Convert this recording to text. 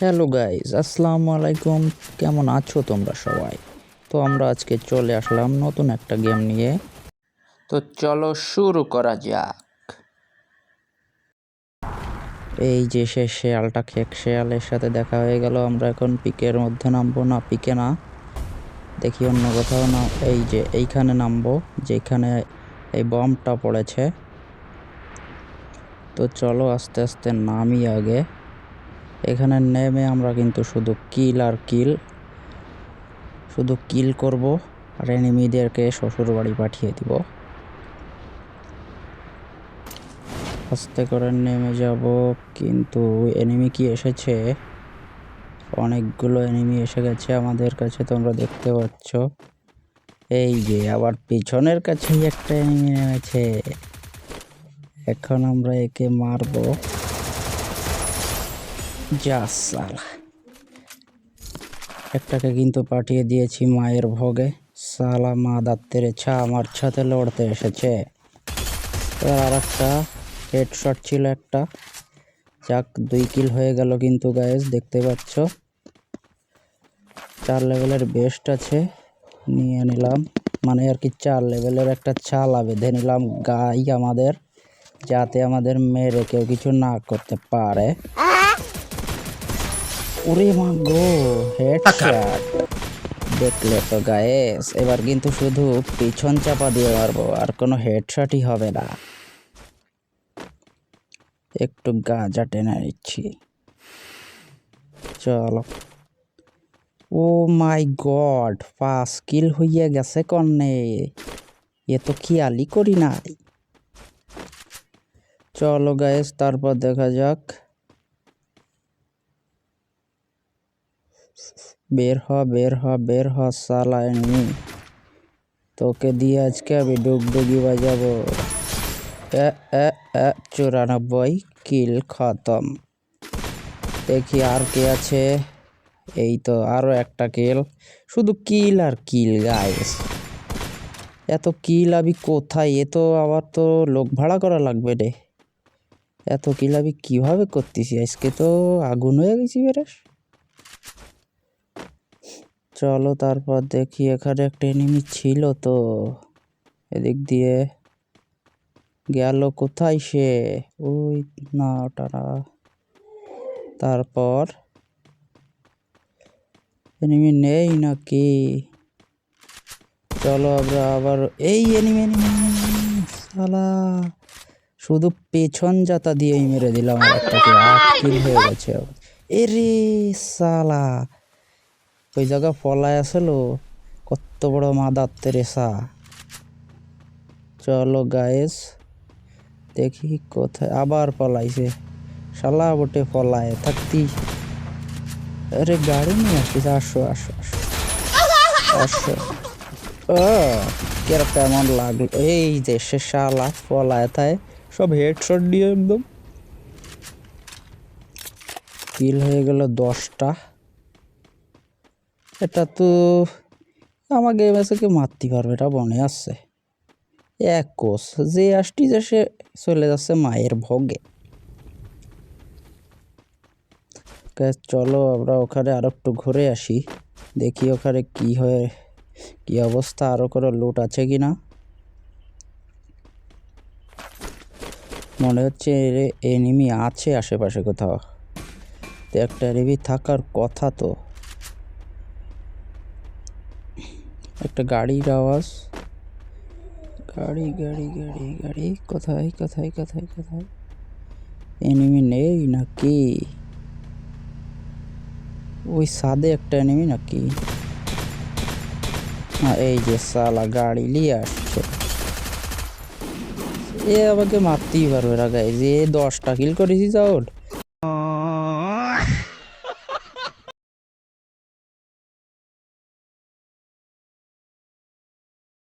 Hello guys আসসালামু আলাইকুম। কেমন আছো তোমরা সবাই? তো আমরা আজকে চলে আসলাম নতুন একটা গেম নিয়ে। তো চলো শুরু করা যাক। এই যে সে শেয়ালটা খেক, শেয়ালের সাথে দেখা হয়ে গেল। আমরা এখন পিকের মধ্যে নামবো। না, পিকে না। দেখি অন্য কোথাও না। এই যে এইখানে নামবো, যেখানে এই বমটা পড়েছে। তো চলো আস্তে আস্তে নামি আগে। এখানে নেমে আমরা কিন্তু শুধু কিল আর কিল শুধু কিল করব আর এনিমিদেরকে শ্বশুর বাড়ি পাঠিয়ে দিব। আস্তে করে নেমে যাব, কিন্তু এনিমি কি এসেছে? অনেকগুলো এনিমি এসে গেছে আমাদের কাছে, তোমরা দেখতে পাচ্ছ। এই যে, আবার পিছনের কাছেই একটা এনিমি নেমেছে। এখন আমরা একে মারবো। যা একটাকে কিন্তু পাঠিয়ে দিয়েছি মায়ের ভোগে। সালা মা দাত্তের ছা আমার ছাতে লড়তে এসেছে। আর একটা হেডশট ছিল একটা। যাক, দুই কিল হয়ে গেল কিন্তু গায়েস দেখতে পাচ্ছ? চার লেভেলের বেস্ট আছে, নিয়ে নিলাম। মানে আর কি চার লেভেলের একটা চালা বেঁধে নিলাম। গাই আমাদের, যাতে আমাদের মেরে কেউ কিছু না করতে পারে। ওরে মা গো হেডশট দেখলে তো গায়েস এবার কিন্তু শুধু পিছন চাপা দিয়ে মারবো আর কোনো হেডশটই হবে না। একটু গাঁজা টেনে নিচ্ছি। চলো। ও মাই গড পাঁচ কিল হইয়া গেছে কন্যে। এ তো খেয়ালই করি নাই। চলো গায়েস তারপর দেখা যাক। বের হ বের হ বের হ সালা এনিমি তোকে দিয়ে আজকে আমি ডুগডুগি বাজাবো। চুরানব্বই কিল খতম। দেখি আর কে আছে। এই তো আরও একটা কিল। শুধু কিল আর কিল গাইস এত কিল আমি কোথায়? এ তো আবার তো লোক ভাড়া করা লাগবে রে। এত কিল আমি কীভাবে করতেছি? আজকে তো আগুন হয়ে গেছি বেরেস। চলো তারপর দেখি, এখানে একটা এনিমি ছিল তো। এদিক দিয়ে গেল কোথায় সে? ওই না, ওটা না। তারপর এনিমি নেই নাকি? চলো আমরা আবার, এই এনিমি সালা শুধু পেছন যাতা দিয়েই মেরে দিলাম একটাকে আট কিল হয়ে গেছে। এরে সালা ওই জায়গা পলায় আসলো? কত বড় মাদার তেরেসা। চলো গায়েস দেখি কোথায় আবার পলাইছে শালা বটে পলায় থাকতি। আরে গাড়ি নিয়ে আসিস আসো আসো আসো। আসো। ও কেরকম কেমন লাগল। এই যে সে শালা পলায় থায়, সব হেডশট দিয়ে একদম। কিল হয়ে গেল দশটা। এটা তো আমাকে এমএসকে মারতে পারবে, এটা মনে আছে। এক কোষ, যে আসটি যে সে চলে যাচ্ছে মায়ের ভোগে। চলো আমরা ওখানে আর একটু ঘুরে আসি, দেখি ওখানে কি হয়ে, কি অবস্থা আরও কোনো লুট আছে কি না মনে হচ্ছে এনিমি আছে আশেপাশে কোথাও। তো একটা এনিমি থাকার কথা তো। একটা গাড়ির আওয়াজ। গাড়ি গাড়ি গাড়ি গাড়ি। কোথায় কোথায় কোথায় কোথায়? এনিমি নেই নাকি? ওই সাদে একটা এনিমি নাকি? এই যে সালা গাড়ি নিয়ে আসছে। এ আমাকে মারতেই পারবে না গাই যে দশটা কিল করেছি যাওর